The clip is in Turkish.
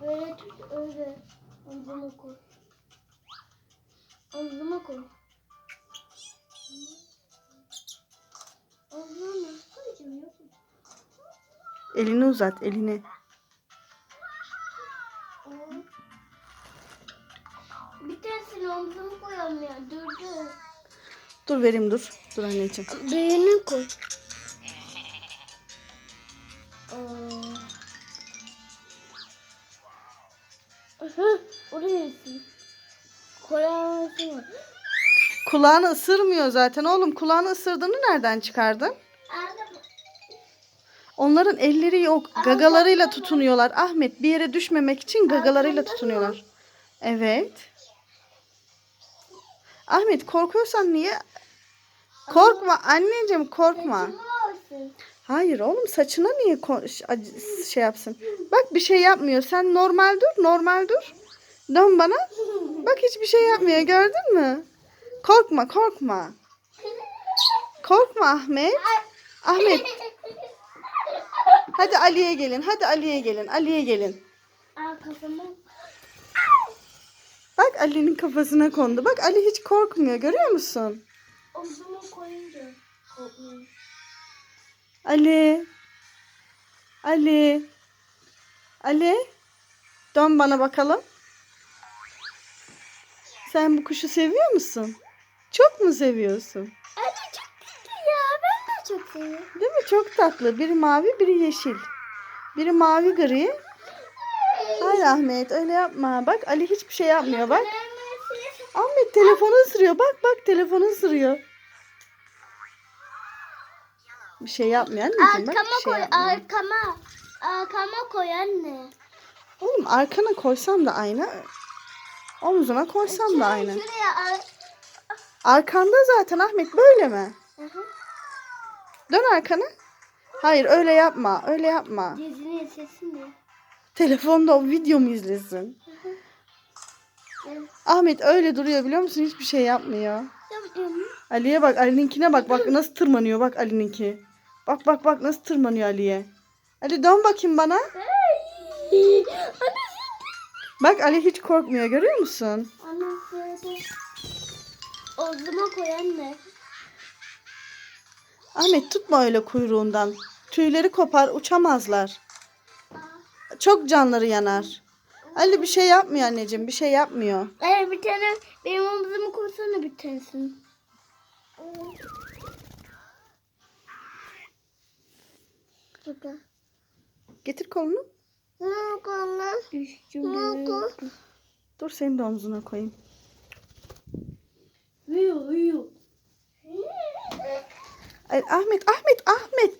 Böyle tut öyle. Omzuma koy. Omzuma koy. Omzuma nasıl koyacağım yok mu? Elini uzat elini. Bir tanesini omzuma koyamıyor. Dur dur. Dur vereyim dur. Dur anneciğim. Büyüğünü koy. Oraya yesin. Koyamazsın. Kulağını ısırmıyor zaten oğlum. Kulağını ısırdığını nereden çıkardın? Onların elleri yok. Gagalarıyla tutunuyorlar. Ahmet bir yere düşmemek için gagalarıyla tutunuyorlar. Evet. Ahmet korkuyorsan niye? Korkma anneciğim korkma. Hayır oğlum saçına niye şey yapsın? Bak bir şey yapmıyor. Sen normal dur, normal dur. Dön bana. Bak hiçbir şey yapmıyor. Gördün mü? Korkma, korkma. Korkma Ahmet. Ahmet. Hadi Ali'ye gelin. Hadi Ali'ye gelin. Ali'ye gelin. Bak Ali'nin kafasına kondu. Bak Ali hiç korkmuyor. Görüyor musun? Omzuma koyunca korkmuyor. Ali. Ali. Ali. Dön bana bakalım. Sen bu kuşu seviyor musun? Çok mu seviyorsun? Anne çok tatlı ya. Ben de çok seviyorum. Değil mi? Çok tatlı. Biri mavi, biri yeşil. Biri mavi gri. Hayır Ahmet öyle yapma. Bak Ali hiçbir şey yapmıyor bak. Ahmet telefonu ısırıyor. Bak bak telefonu ısırıyor. Bir şey yapmıyor anneciğim. Bak, Arkama bir şey koy. yapmıyor. Arkama. Arkama koy anne. Oğlum arkana koysam da aynı. Omzuna koysam da aynı. Şuraya. ar- Arkanda zaten Ahmet böyle mi? Hı hı. Dön arkana. Hayır öyle yapma. Öyle yapma. Gözünü yesesin diye. Telefonda o video mu izlesin? Evet. Ahmet öyle duruyor biliyor musun? Hiçbir şey yapmıyor. Yapıyorum. Ali'ye bak. Ali'ninkine bak. Bak nasıl tırmanıyor. Bak Ali'ninki. Bak bak bak nasıl tırmanıyor Ali'ye. Ali dön bakayım bana. Bak Ali hiç korkmuyor. Görüyor musun? Omzuma koy anne. Ahmet tutma öyle kuyruğundan. Tüyleri kopar. Uçamazlar. Çok canları yanar. Ali bir şey yapmıyor anneciğim. Bir şey yapmıyor. Evet bir tane benim omzuma koysana bir tanesini. Bakın. Getir kolunu. Ne? Düştüm. Ne? Dur senin de omzuna koyayım. Uyuyor uyuyor. Ahmet, Ahmet, Ahmet.